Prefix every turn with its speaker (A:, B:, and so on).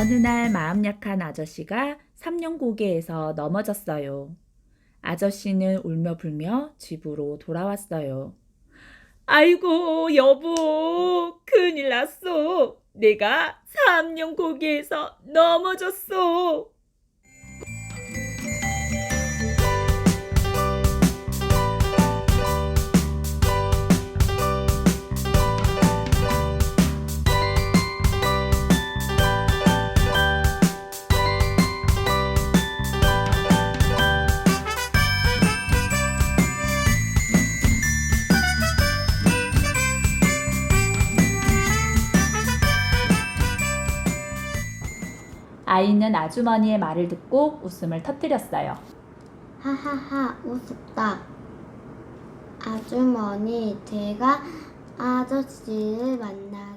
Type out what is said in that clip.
A: 연약한 아저씨가 삼룡고개에서 넘어졌어요. 아저씨는 울며 불며 집으로 돌아왔어요. 아이고, 여보, 큰일 났어. 내가 삼룡고개에서 넘어졌어. 아이는 아주머니의 말을 듣고 웃음을 터뜨렸어요.
B: 하하하 우습다. 아주머니 제가 아저씨를 만나